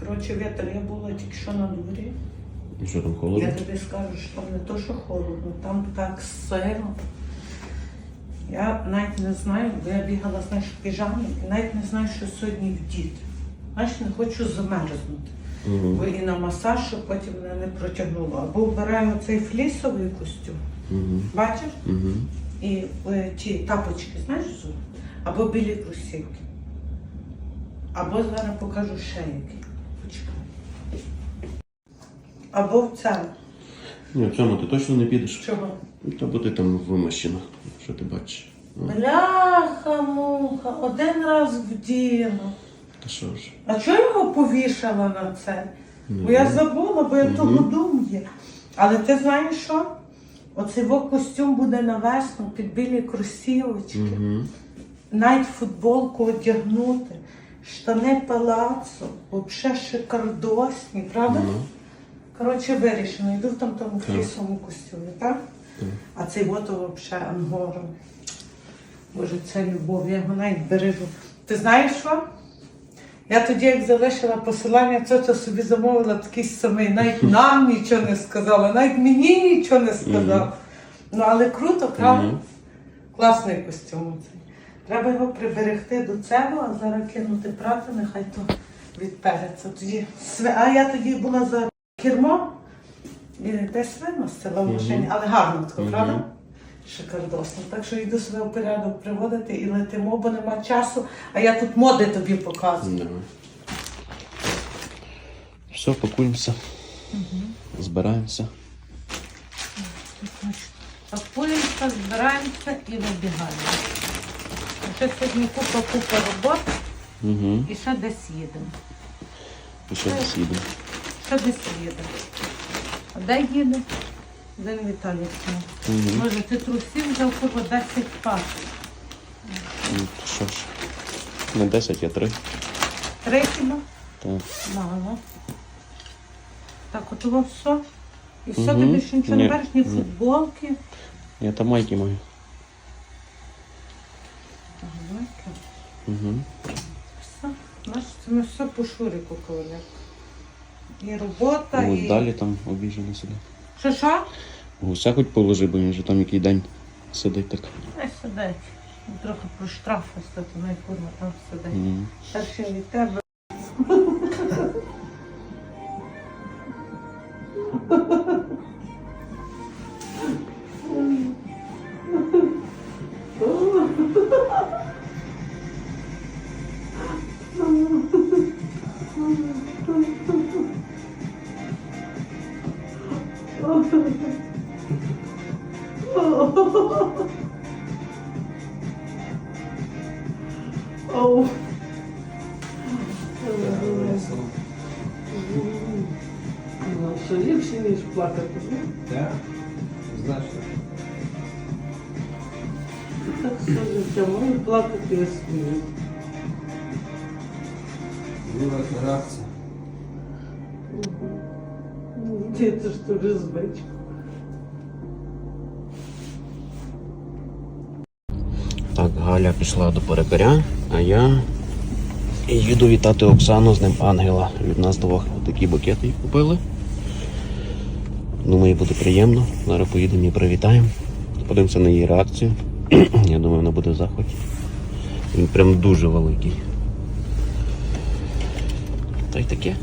Коротше, вітер, я була тільки що на дворі. І що там Я тобі скажу, що там не то, що холодно, там так сиро. Я навіть не знаю, бо я бігала, знаєш, в піжамі, і навіть не знаю, що сьогодні вдіти. Знаєш, не хочу замерзнути. Угу. Бо і на масаж, щоб потім мене не протягнуло. Або вбираємо цей флісовий костюм, Угу. бачиш? Угу. І е, ті тапочки, знаєш, або білі кросівки. Або зараз покажу ще які. Або в це. Ні, в цьому ти точно не підеш. Чого? Та ти там вимощена, що ти бачиш. Ну, Бляха, муха, один раз вділа. Та що ж? А чого я його повішала на це? Бо я забула, бо я того думаю. Але ти знаєш що? Оцей костюм буде на весну під білі кросівочки. Навіть футболку одягнути, штани палацу, взагалі шикардосні, правда? Ну, Коротше, вирішено, йду в там тому Так. флісовому костюмі, так? так. А цей ото взагалі ангором. Боже, це любов, я його навіть бережу. Ти знаєш що? Я тоді, як залишила посилання, це собі замовила такий самий. Навіть нам нічого не сказала, навіть мені нічого не сказала. Ну, але круто, правда? Мгм. Класний костюм цей. Треба його приберегти до цього, а зараз кинути прати, нехай то відпереться. Тоді сви- А я тоді була за кермом і десь виносила в машині, але гарно тако, правда? Шикардосно. Так що йду себе в порядок приводити і летимо, бо нема часу, а я тут моди тобі показую. Давай. Все, пакуємося. Збираємося. Пакуємося, збираємося і вибігаємо. Ще сьогодні купа-купа робот Угу. і ще десь їдемо. І що десь їдемо? Що десь їде? А де їде? Де Віталій. Угу. Може, ти трусів взяв купу 10 пар. Ну, то що ж? Не 10, а 3. Три хіба? Так. Мало. Так, от воно все. І все, Мгм. ти більше нічого не Ні. береш, ні Ні. футболки. Я там майки маю. Угу. Все. Знаєш, це ми все по шурику коли. І робота, Ось і... далі там обіжено сидить. Що, що? Гуся хоч положи, бо він же там який день сидить так. Ай, сидить. Трохи про проштрафився, то не курва там сидить. Угу. Перший від тебе. Оу. Ну, що ліпше, ніж плакати. Так? Значно. Життя, можу плакати я смію. Друга реакція. Це ж тобі звичка. Так, Галя пішла до перекаря, а я їду вітати Оксану з ним ангела. Від нас двох такі букети їй купили. Думаю, буде приємно. Зараз поїдемо і привітаємо. Подивимося на її реакцію. Я думаю, вона буде в захваті. Він прям дуже великий. Та й таке.